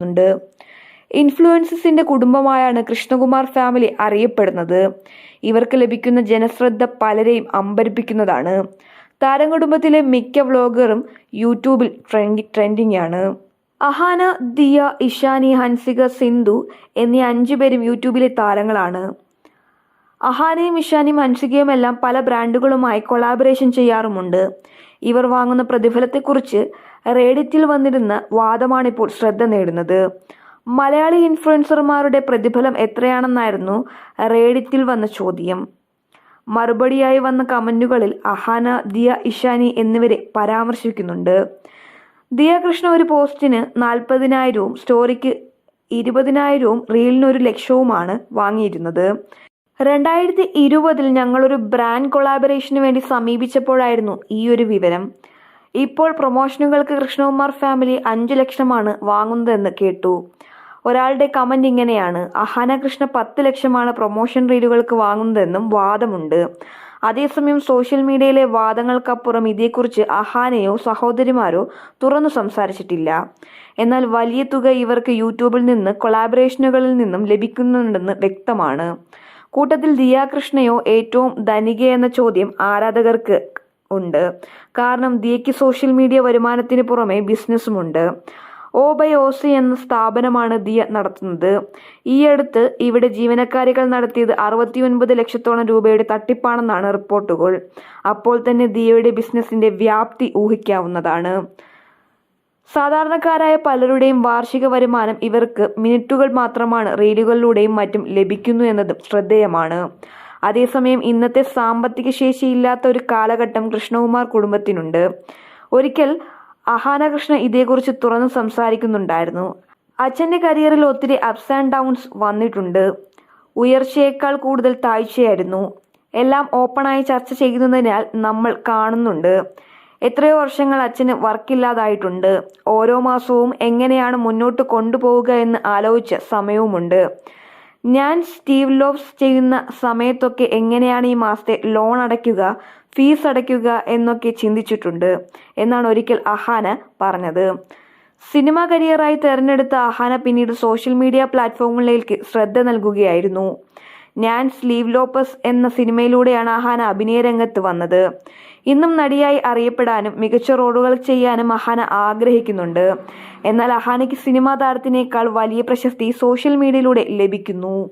ഉണ്ട്. ഇൻഫ്ലുവൻസസിന്റെ കുടുംബമായാണ് കൃഷ്ണകുമാർ ഫാമിലി അറിയപ്പെടുന്നത്. ഇവർക്ക് ലഭിക്കുന്ന ജനശ്രദ്ധ പലരെയും അമ്പരിപ്പിക്കുന്നതാണ്. താരകുടുംബത്തിലെ മിക്ക വ്ലോഗറും യൂട്യൂബിൽ ട്രെൻഡി ട്രെൻഡിംഗ് ആണ് അഹാന ദിയ ഇഷാനി ഹൻസിക സിന്ധു എന്നീ അഞ്ചുപേരും യൂട്യൂബിലെ താരങ്ങളാണ്. അഹാനയും ഇഷാനിയും ഹൻസികയും എല്ലാം പല ബ്രാൻഡുകളുമായി കൊളാബറേഷൻ ചെയ്യാറുമുണ്ട്. ഇവർ വാങ്ങുന്ന പ്രതിഫലത്തെക്കുറിച്ച് റേഡിറ്റിൽ വന്നിരുന്ന വാദമാണിപ്പോൾ ശ്രദ്ധ നേടുന്നത്. മലയാളി ഇൻഫ്ലുവൻസർമാരുടെ പ്രതിഫലം എത്രയാണെന്നായിരുന്നു റേഡിറ്റിൽ വന്ന ചോദ്യം. മറുപടിയായി വന്ന കമന്റുകളിൽ അഹാന ദിയ ഇഷാനി എന്നിവരെ പരാമർശിക്കുന്നുണ്ട്. ദിയ കൃഷ്ണ ഒരു പോസ്റ്റിന് നാൽപ്പതിനായിരവും സ്റ്റോറിക്ക് ഇരുപതിനായിരവും റീലിന് ഒരു ലക്ഷവുമാണ് വാങ്ങിയിരുന്നത്. രണ്ടായിരത്തി ഇരുപതിൽ ഞങ്ങളൊരു ബ്രാൻഡ് കൊളാബറേഷന് വേണ്ടി സമീപിച്ചപ്പോഴായിരുന്നു ഈ ഒരു വിവരം. ഇപ്പോൾ പ്രൊമോഷനുകൾക്ക് കൃഷ്ണകുമാർ ഫാമിലി അഞ്ചു ലക്ഷമാണ് വാങ്ങുന്നതെന്ന് കേട്ടു. ഒരാളുടെ കമന്റ് ഇങ്ങനെയാണ്. അഹാന കൃഷ്ണ പത്ത് ലക്ഷമാണ് പ്രൊമോഷൻ റീലുകൾക്ക് വാങ്ങുന്നതെന്നും വാദമുണ്ട്. അതേസമയം സോഷ്യൽ മീഡിയയിലെ വാദങ്ങൾക്കപ്പുറം ഇതേക്കുറിച്ച് അഹാനയോ സഹോദരിമാരോ തുറന്നു സംസാരിച്ചിട്ടില്ല. എന്നാൽ വലിയ തുക ഇവർക്ക് യൂട്യൂബിൽ നിന്ന് കൊളാബറേഷനുകളിൽ നിന്നും ലഭിക്കുന്നുണ്ടെന്ന് വ്യക്തമാണ്. കൂട്ടത്തിൽ ദിയാകൃഷ്ണയോ ഏറ്റവും ധനിക എന്ന ചോദ്യം ആരാധകർക്ക് ഉണ്ട്. കാരണം ദിയയ്ക്ക് സോഷ്യൽ മീഡിയ വരുമാനത്തിന് പുറമെ ബിസിനസ്സുമുണ്ട് ഓ ബൈ ഓസി എന്ന സ്ഥാപനമാണ് ദിയ നടത്തുന്നത്. ഈയടുത്ത് ഇവിടെ ജീവനക്കാരികൾ നടത്തിയത് അറുപത്തിയൊൻപത് ലക്ഷത്തോളം രൂപയുടെ തട്ടിപ്പാണെന്നാണ് റിപ്പോർട്ടുകൾ. അപ്പോൾ തന്നെ ദിയയുടെ ബിസിനസിന്റെ വ്യാപ്തി ഊഹിക്കാവുന്നതാണ്. സാധാരണക്കാരായ പലരുടെയും വാർഷിക വരുമാനം ഇവർക്ക് മിനിറ്റുകൾ മാത്രമാണ് റീലുകളിലൂടെയും മറ്റും ലഭിക്കുന്നു എന്നതും ശ്രദ്ധേയമാണ്. അതേസമയം ഇന്നത്തെ സാമ്പത്തിക ശേഷിയില്ലാത്ത ഒരു കാലഘട്ടം കൃഷ്ണകുമാർ കുടുംബത്തിനുണ്ട്. ഒരിക്കൽ അഹാനകൃഷ്ണ ഇതേക്കുറിച്ച് തുറന്നു സംസാരിക്കുന്നുണ്ടായിരുന്നു. അച്ഛന്റെ കരിയറിൽ ഒത്തിരി അപ്സ് ആൻഡ് ഡൗൺസ് വന്നിട്ടുണ്ട്. ഉയർച്ചയേക്കാൾ കൂടുതൽ താഴ്ചയായിരുന്നു. എല്ലാം ഓപ്പണായി ചർച്ച ചെയ്യുന്നതിനാൽ നമ്മൾ കാണുന്നുണ്ട്. എത്രയോ വർഷങ്ങൾ അച്ഛന് വർക്കില്ലാതായിട്ടുണ്ട്. ഓരോ മാസവും എങ്ങനെയാണ് മുന്നോട്ട് കൊണ്ടുപോവുക എന്ന് ആലോചിച്ച സമയവുമുണ്ട്. ഞാൻ സ്റ്റീവ് ലോബ്സ് ചെയ്യുന്ന സമയത്തൊക്കെ എങ്ങനെയാണ് ഈ മാസത്തെ ലോൺ അടയ്ക്കുക ഫീസ് അടയ്ക്കുക എന്നൊക്കെ ചിന്തിച്ചിട്ടുണ്ട് എന്നാണ് ഒരിക്കൽ അഹാന പറഞ്ഞത്. സിനിമ കരിയറായി തെരഞ്ഞെടുത്ത അഹാന പിന്നീട് സോഷ്യൽ മീഡിയ പ്ലാറ്റ്ഫോമുകളിലേക്ക് ശ്രദ്ധ നൽകുകയായിരുന്നു. ഞാൻ സ്ലീവ് ലോപ്പസ് എന്ന സിനിമയിലൂടെയാണ് അഹാന അഭിനയ രംഗത്ത് വന്നത്. ഇന്നും നടിയായി അറിയപ്പെടാനും മികച്ച റോളുകൾ ചെയ്യാനും അഹാന ആഗ്രഹിക്കുന്നുണ്ട്. എന്നാൽ അഹാനയ്ക്ക് സിനിമാ താരത്തിനേക്കാൾ വലിയ പ്രശസ്തി സോഷ്യൽ മീഡിയയിലൂടെ ലഭിക്കുന്നു.